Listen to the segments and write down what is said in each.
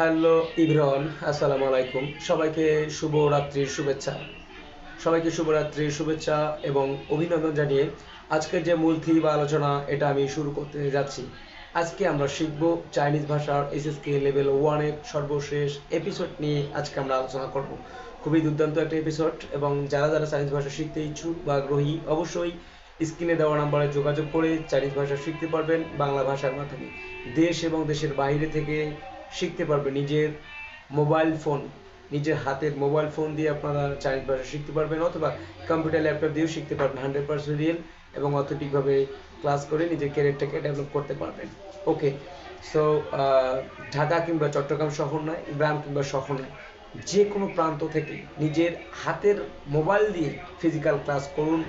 Hello Ibran, আসসালামু আলাইকুম। সবাইকে শুভরাত্রির শুভেচ্ছা। সবাইকে শুভরাত্রির শুভেচ্ছা এবং অভিনন্দন জানিয়ে আজকের যে মূল থিম বা আলোচনা, এটা আমি শুরু করতে যাচ্ছি। আজকে আমরা শিখব চাইনিজ ভাষার এসএসকে লেভেল ওয়ানের সর্বশেষ এপিসোড নিয়ে আজকে আমরা আলোচনা করব। খুবই দুর্দান্ত একটা এপিসোড এবং যারা যারা চাইনিজ ভাষা শিখতে ইচ্ছুক বা আগ্রহী, অবশ্যই স্ক্রিনে দেওয়া নাম্বারে যোগাযোগ করে চাইনিজ ভাষা শিখতে পারবেন বাংলা ভাষার মাধ্যমে। দেশ এবং দেশের বাইরে থেকে শিখতে পারবেন নিজের মোবাইল ফোন নিজের হাতের মোবাইল ফোন দিয়ে আপনারা চাইনিজ ভাষা শিখতে পারবেন অথবা কম্পিউটার ল্যাপটপ দিয়েও শিখতে পারবেন। হান্ড্রেড পার্সেন্ট রিয়েল এবং অথেন্টিকভাবে ক্লাস করে নিজের ক্যারিয়ারটাকে ডেভেলপ করতে পারবেন। ওকে সো ঢাকা কিংবা চট্টগ্রাম শহর নয়, গ্রাম কিংবা শহর যে কোনো প্রান্ত থেকে নিজের হাতের মোবাইল দিয়ে ফিজিক্যাল ক্লাস করুন,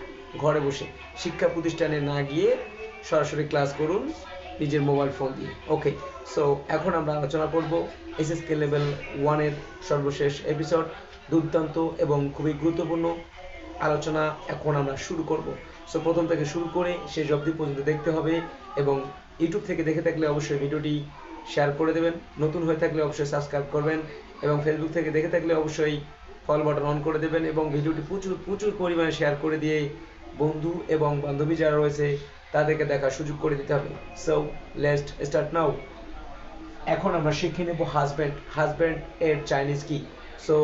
ঘরে বসে। শিক্ষা প্রতিষ্ঠানে না গিয়ে সরাসরি ক্লাস করুন নিজের মোবাইল ফোন দিয়ে। ওকে সো এখন আমরা আলোচনা করব এসএসকে লেভেল ওয়ানের সর্বশেষ এপিসোড দুর্দান্ত এবং খুবই গুরুত্বপূর্ণ আলোচনা এখন আমরা শুরু করব। সো প্রথম থেকে শুরু করে শেষ অবধি পর্যন্ত দেখতে হবে এবং ইউটিউব থেকে দেখে থাকলে অবশ্যই ভিডিওটি শেয়ার করে দেবেন। নতুন হয়ে থাকলে অবশ্যই সাবস্ক্রাইব করবেন এবং ফেসবুক থেকে দেখে থাকলে অবশ্যই ফল বাটন অন করে দেবেন এবং ভিডিওটি প্রচুর প্রচুর পরিমাণে শেয়ার করে দিয়ে বন্ধু এবং বান্ধবী যারা রয়েছে তাদেরকে দেখার সুযোগ করে দিতে হবে। সো লেটস স্টার্ট নাও এখন আমরা শিখে নেব হাজব্যান্ড হাজব্যান্ড এর চাইনিজ কি। সো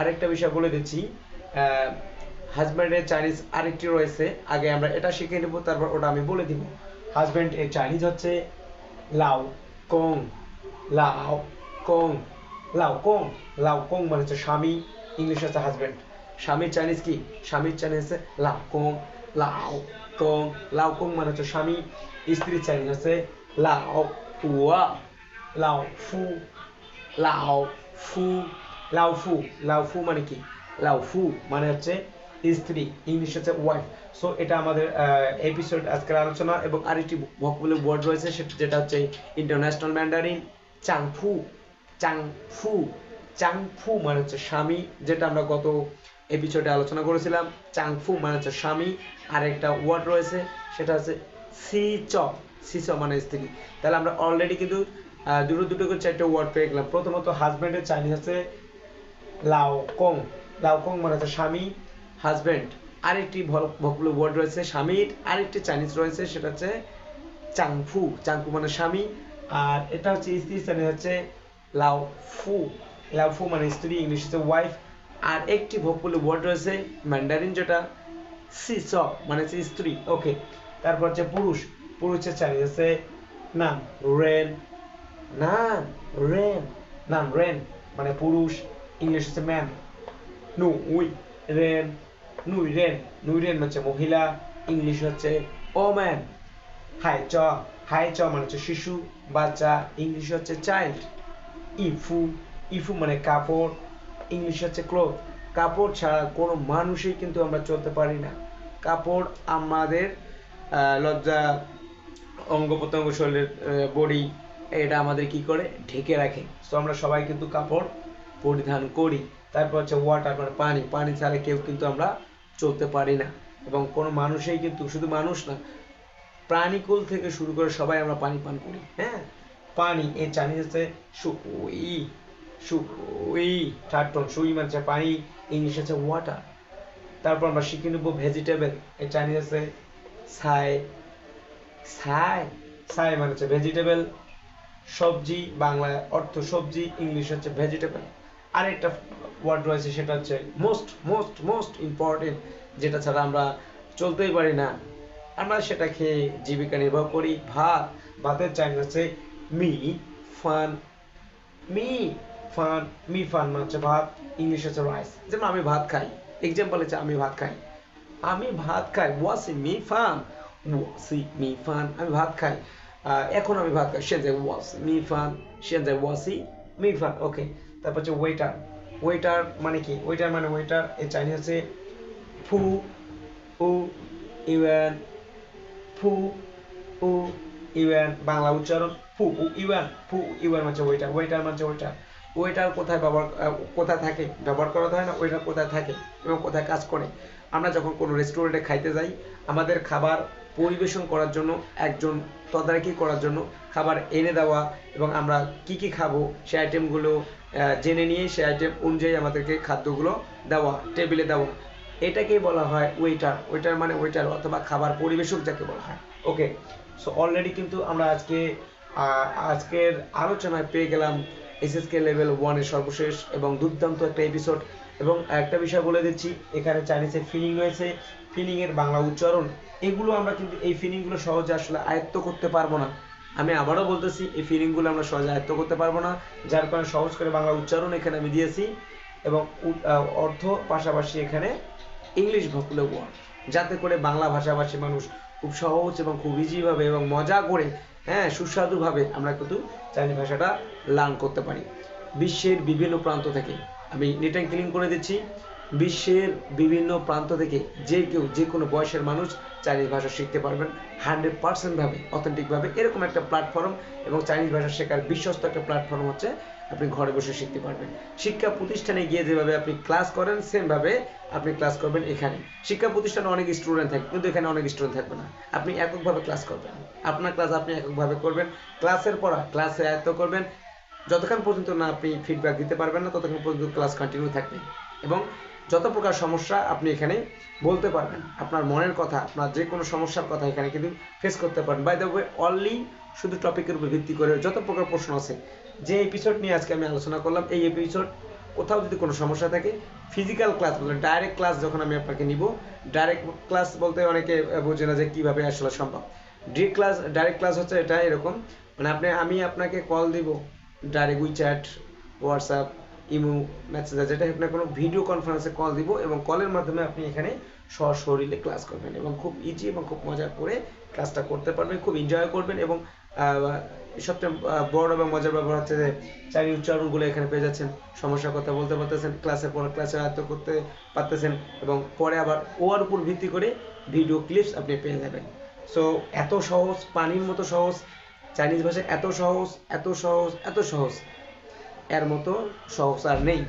আরেকটা বিষয় বলে দিচ্ছি হাজব্যান্ডের চাইনিজ আরেকটি রয়েছে। আগে আমরা এটা শিখে নেব, তারপর ওটা আমি বলে দিব। হাজব্যান্ড এর চাইনিজ হচ্ছে লাও, কং লাও কং লাও কং লাও, কং মানে হচ্ছে স্বামী, ইংলিশ হচ্ছে হাজব্যান্ড স্বামীর চাইনিজ কি? স্বামীর চাইনিজ হচ্ছে লাও, কং, লাও। কং, লাও কং মানে হচ্ছে স্বামী স্ত্রীর চাইনিজ হচ্ছে লাও পুয়া লাও ফু লাও ফু লাও ফু লাও ফু মানে কি? লাও ফু মানে হচ্ছে স্ত্রী, ইংলিশ হচ্ছে ওয়াইফ সো এটা আমাদের এপিসোড আজকের আলোচনা এবং আরেকটি ভকবুলি ওয়ার্ড রয়েছে, সেটা যেটা হচ্ছে ইন্টারন্যাশনাল ম্যান্ডারিন চাংফু চাংফু চাংফু মানে হচ্ছে স্বামী, যেটা আমরা গত এপিসোডে আলোচনা করেছিলাম চাংফু মানে হচ্ছে স্বামী আর একটা ওয়ার্ড রয়েছে সেটা হচ্ছে সি চ সি চ মানে স্ত্রী তাহলে আমরা অলরেডি কিন্তু দুটো দুটো করে চারটে ওয়ার্ড পেয়ে গেলাম প্রথমত হাজব্যান্ডের চাইনিজ আছে লাও কং লাও কং মানে হচ্ছে স্বামী হাজব্যান্ড আরেকটি ভকগুলো ওয়ার্ড রয়েছে স্বামীর আরেকটি চাইনিজ রয়েছে সেটা হচ্ছে চাংফু চাংফু মানে স্বামী আর এটা হচ্ছে স্ত্রী চাইনিজ হচ্ছে লাও ফু লাও ফু মানে স্ত্রী ইংলিশ হচ্ছে ওয়াইফ আর একটি ভকগুলো ওয়ার্ড রয়েছে ম্যান্ডারিন যেটা সি চ মানে স্ত্রী। ওকে তারপর হচ্ছে পুরুষ। পুরুষের চাইনিজ হচ্ছে নাম, রেন। নাম রেন। নাম, রেন মানে পুরুষ। ইংলিশ হচ্ছে ম্যান নু, উই, রেন। নুই রেন। নুই, রেন হচ্ছে মহিলা। ইংলিশ হচ্ছে ও ম্যান হাই চ। হাই চ মানে হচ্ছে শিশু। বাচ্চা। ইংলিশ হচ্ছে চাইল্ড ইফু। ইফু মানে কাপড়। ইংলিশ হচ্ছে ক্লোথ কাপড় ছাড়া কোনো মানুষই কিন্তু আমরা চলতে পারি না। কাপড় আমাদের লজ্জা, অঙ্গ প্রত্যঙ্গ, শরীরের বডি, এটা আমাদের কি করে? ঢেকে রাখে। তো আমরা সবাই কিন্তু কাপড় পরিধান করি। তারপর হচ্ছে ওয়াটার মানে পানি। পানি ছাড়া কেউ কিন্তু আমরা চলতে পারি না। এবং কোনো মানুষই কিন্তু, শুধু মানুষ না, প্রাণীকুল থেকে শুরু করে সবাই আমরা পানি পান করি। হ্যাঁ? পানি এর চাইনিজ হচ্ছে সুই থার্ড টোন সুই মানে পানি ইংলিশ হচ্ছে ওয়াটার তারপর আমরা শিখে নেব ভেজিটেবল এর চাইনিজ হচ্ছে সাই সাই সাই মানে হচ্ছে ভেজিটেবল সবজি, বাংলায় অর্থ সবজি ইংলিশ হচ্ছে ভেজিটেবল আরেকটা ওয়ার্ড রয়েছে, সেটা হচ্ছে মোস্ট মোস্ট মোস্ট ইম্পর্টেন্ট যেটা ছাড়া আমরা চলতেই পারি না। আমরা সেটা খেয়ে জীবিকা নির্বাহ করি। ভাত, ভাতের চাইনিজ হচ্ছে মি ফান মি ফান মি ফান মানে হচ্ছে ভাত, ইংলিশ হচ্ছে রাইস যেমন আমি ভাত খাই এক্সাম্পল হচ্ছে আমি ভাত খাই। আমি ভাত খাই ওয়াসি মি ফান ওয়াসি মি ফান আমি ভাত খাই। এখন আমি ভাত খাই যায় ওয়াস মি ফান সেন ওয়াসি মি ফান ওকে তারপর হচ্ছে ওয়েটার ওয়েটার মানে কি? ওয়েটার মানে ওয়েটার এর চাইনিজ হচ্ছে ফু উ, ইউএন ফু উ, ইউএন, বাংলা উচ্চারণ ফু উ, ইউএন ফু ইউএন মানে ওয়েটার ওয়েটার মানে হচ্ছে ওয়েটার ওয়েটার কোথায় ব্যবহার কোথায় থাকে, ব্যবহার করা হয় না ওয়েটার কোথায় থাকে এবং কোথায় কাজ করে। আমরা যখন কোনো রেস্টুরেন্টে খাইতে যাই, আমাদের খাবার পরিবেশন করার জন্য, একজন তদারকি করার জন্য খাবার এনে দেওয়া এবং আমরা কি কি খাব সেই আইটেমগুলো জেনে নিয়ে সেই আইটেম অনুযায়ী আমাদেরকে খাদ্যগুলো দেওয়া টেবিলে দেওয়া। এটাকেই বলা হয় ওয়েটার ওয়েটার মানে ওয়েটার অথবা খাবার পরিবেশক যাকে বলা হয়। ওকে সো অলরেডি কিন্তু আমরা আজকে আজকের আলোচনায় পেয়ে গেলাম এসএসকে লেভেল ওয়ানের সর্বশেষ এবং দুর্দান্ত একটা এপিসোড এবং একটা বিষয় বলে দিচ্ছি, এখানে চাইনিজের ফিলিং রয়েছে ফিলিং এর বাংলা উচ্চারণ, এগুলো আমরা কিন্তু এই ফিলিংগুলো সহজে আসলে আয়ত্ত করতে পারব না। আমি আবারও বলতেছি, এই ফিলিংগুলো আমরা সহজে আয়ত্ত করতে পারব না, যার কারণে সহজ করে বাংলা উচ্চারণ এখানে আমি দিয়েছি এবং অর্থ পাশাপাশি এখানে ইংলিশ ভকুলে যাতে করে বাংলা ভাষাভাষী মানুষ খুব সহজ এবং খুব ইজি ভাবে এবং মজা করে হ্যাঁ সুস্বাদুভাবে আমরা কিন্তু চাইনিজ ভাষাটা লার্ন করতে পারি। বিশ্বের বিভিন্ন প্রান্ত থেকে। আমি নেট অ্যান্ড ক্লিন করে দিচ্ছি। বিশ্বের বিভিন্ন প্রান্ত থেকে যে কেউ, যে কোনো বয়সের মানুষ চাইনিজ ভাষা শিখতে পারবেন। হান্ড্রেড পার্সেন্ট ভাবে, অথেন্টিক ভাবে এরকম একটা প্ল্যাটফর্ম এবং চাইনিজ ভাষা শেখার বিশ্বস্ত একটা প্ল্যাটফর্ম হচ্ছে আপনি ঘরে বসে শিখতে পারবেন। শিক্ষা প্রতিষ্ঠানে গিয়ে যেভাবে আপনি ক্লাস করেন সেম ভাবে আপনি ক্লাস করবেন এখানে। শিক্ষা প্রতিষ্ঠানে অনেক স্টুডেন্ট থাকে, কিন্তু এখানে অনেক স্টুডেন্ট থাকবে না। আপনি এককভাবে ক্লাস করবেন। আপনার ক্লাস আপনি এককভাবে করবেন। ক্লাসের পড়া ক্লাসে আয়ত্ত করবেন। যতক্ষণ পর্যন্ত না আপনি ফিডব্যাক দিতে পারবেন না, ততক্ষণ পর্যন্ত ক্লাস কন্টিনিউ থাকবে। এবং যত প্রকার সমস্যা আপনি এখানে বলতে পারবেন, আপনার মনের কথা, আপনার যে কোনো সমস্যার কথা এখানে কিন্তু ফেস করতে পারেন বাই দ্য ওয়ে অনলি শুধু টপিকের উপর ভিত্তি করে যত প্রকার প্রশ্ন আছে, যে এপিসোড নিয়ে আজকে আমি আলোচনা করলাম, এই এপিসোড কোথাও যদি কোনো সমস্যা থাকে ফিজিক্যাল ক্লাস বলে ডাইরেক্ট ক্লাস যখন আমি আপনাকে নিব ডাইরেক্ট ক্লাস বলতে অনেকে বোঝে না যে কীভাবে আসলে সম্ভব। ডিরেক্ট ক্লাস ডাইরেক্ট ক্লাস হচ্ছে এটা এরকম মানে আপনি, আমি আপনাকে কল দিব direct WeChat WhatsApp imo message যেটা আপনার কোনো ভিডিও কনফারেন্সে কল দিব এবং কলের মাধ্যমে আপনি এখানে সশরীরে ক্লাস করবেন এবং খুব ইজি এবং খুব মজা করে ক্লাসটা করতে পারবেন, খুব এনজয় করবেন এবং সবচেয়ে বড় এবং মজার ব্যাপার হচ্ছে যে চারি উচ্চারণগুলো এখানে পেয়ে যাচ্ছেন, সমস্যার কথা বলতে পারতেছেন ক্লাসে পরে ক্লাসে আয়ত্ত করতে পারতেছেন এবং পরে আবার ওর উপর ভিত্তি করে ভিডিও ক্লিপস আপনি পেয়ে যাবেন। সো এত সহজ, পানির মতো সহজ চাইনিজ ভাষা এত সহজ এত সহজ এত সহজ। এর মতো সহজ আর নেই।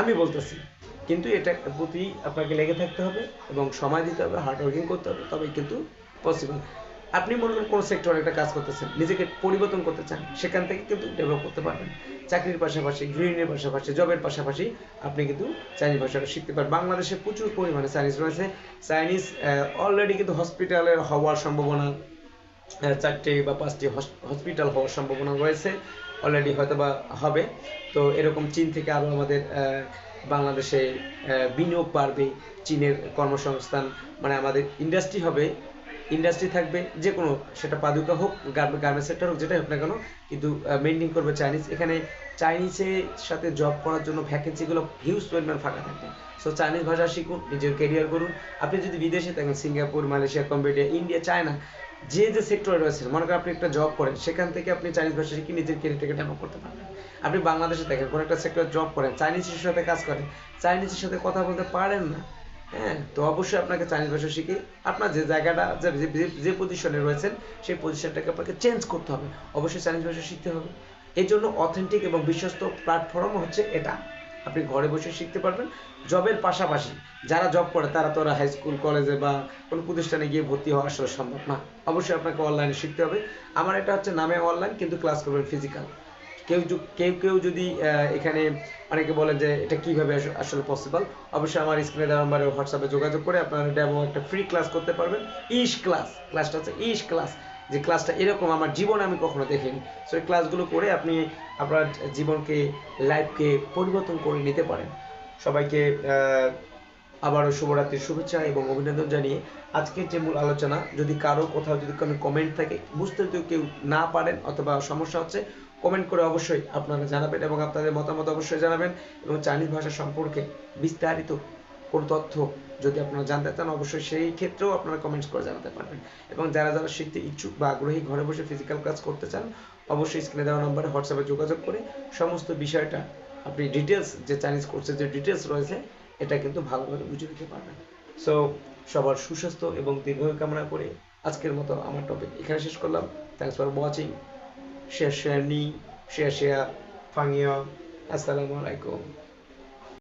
আমি বলতেছি, কিন্তু এটা প্রতি আপনাকে লেগে থাকতে হবে এবং সময় দিতে হবে হার্ড ওয়ার্কিং করতে হবে, তবেই কিন্তু পসিবল আপনি মনে করেন কোনো সেক্টরে একটা কাজ করতেছেন, নিজেকে পরিবর্তন করতে চান, সেখান থেকে কিন্তু ডেভেলপ করতে পারবেন। চাকরির পাশাপাশি গৃহিণীর পাশাপাশি জবের পাশাপাশি আপনি কিন্তু চাইনিজ ভাষাটা শিখতে পারেন বাংলাদেশে প্রচুর পরিমাণে চাইনিজ রয়েছে। চাইনিজ অলরেডি কিন্তু হসপিটালের হওয়ার সম্ভাবনা চারটে বা পাঁচটি হসপিটাল হওয়ার সম্ভাবনা রয়েছে। অলরেডি হয়তো বা হবে। তো এরকম চীন থেকে আরও আমাদের বাংলাদেশে বিনিয়োগ বাড়বে চীনের কর্মসংস্থান। মানে আমাদের ইন্ডাস্ট্রি হবে ইন্ডাস্ট্রি থাকবে যে কোনো সেটা পাদুকা হোক গার্মেন্টস সেক্টর হোক, যেটাই হোক না কেন, কিন্তু মেনটেন করবে চাইনিজ এখানে চাইনিজের সাথে জব করার জন্য ভ্যাকেন্সিগুলো হিউজ পরিমাণ ফাঁকা থাকবে। সো চাইনিজ ভাষা শিখুন, নিজের ক্যারিয়ার করুন আপনি যদি বিদেশে থাকেন, Singapore, Malaysia, Cambodia, India, China যে যে সেক্টরে রয়েছে মনে করেন আপনি একটা জব করেন, সেখান থেকে আপনি চাইনিজ ভাষা শিখে নিজের ক্যারিয়ারটাকে ডেভেলপ করতে পারবেন। আপনি বাংলাদেশে থাকেন কোনো একটা সেক্টরে জব করেন চাইনিজের সাথে কাজ করেন চাইনিজের সাথে কথা বলতে পারেন না। হ্যাঁ তো অবশ্যই আপনাকে চাইনিজ ভাষা শিখে আপনার যে জায়গাটা, যে পজিশনে রয়েছেন, সেই পজিশনটাকে আপনাকে চেঞ্জ করতে হবে। অবশ্যই চাইনিজ ভাষা শিখতে হবে। এই জন্য অথেন্টিক এবং বিশ্বস্ত প্ল্যাটফর্ম হচ্ছে এটা। আপনি ঘরে বসে শিখতে পারবেন। জবের পাশাপাশি যারা জব করে, তারা তো হাই স্কুল কলেজে বা কোনো প্রতিষ্ঠানে গিয়ে ভর্তি হওয়া আসলে সম্ভব না। অবশ্যই আপনাকে অনলাইনে শিখতে হবে। আমার এটা হচ্ছে নামে অনলাইন কিন্তু ক্লাস করবেন ফিজিক্যাল কেউ কেউ কেউ যদি এখানে অনেকে বলেন যে এটা কীভাবে আসলে পসিবল অবশ্যই আমার স্ক্রিনে দেওয়া নাম্বারে হোয়াটসঅ্যাপে যোগাযোগ করে আপনারা ডেমো একটা ফ্রি ক্লাস করতে পারবেন। ইশ ক্লাস ক্লাসটা হচ্ছে ইশ ক্লাস যে ক্লাসটা এরকম আমার জীবনে আমি কখনো দেখিনি। সো এই ক্লাসগুলো করে আপনি আপনার জীবনকে লাইফকে পরিবর্তন করে নিতে পারেন। সবাইকে আবারও শুভরাত্রির শুভেচ্ছা এবং অভিনন্দন জানিয়ে আজকের যে মূল আলোচনা, যদি কারও কোথাও যদি কোনো কমেন্ট থাকে, বুঝতে যদি কেউ না পারেন অথবা সমস্যা হচ্ছে কমেন্ট করে অবশ্যই আপনারা জানাবেন এবং আপনাদের মতামত অবশ্যই জানাবেন এবং চাইনিজ ভাষা সম্পর্কে বিস্তারিত কোনো তথ্য যদি আপনারা জানতে চান, অবশ্যই সেই ক্ষেত্রেও আপনারা কমেন্টস করে জানাতে পারবেন। এবং যারা যারা শিখতে ইচ্ছুক বা আগ্রহী ঘরে বসে ফিজিক্যাল ক্লাস করতে চান, অবশ্যই স্ক্রিনে দেওয়া নম্বরে হোয়াটসঅ্যাপে যোগাযোগ করে সমস্ত বিষয়টা আপনি ডিটেলস যে চাইনিজ কোর্সের যে ডিটেলস রয়েছে, এটা কিন্তু ভালোভাবে বুঝে নিতে পারবেন। সো সবার সুস্বাস্থ্য এবং দীর্ঘায়ু কামনা করে আজকের মতো আমার টপিক এখানে শেষ করলাম। থ্যাংকস ফর ওয়াচিং শেয়ার শেয়ার নি শেয়ার শেয়ার ফাংিয়া আসসালামু আলাইকুম।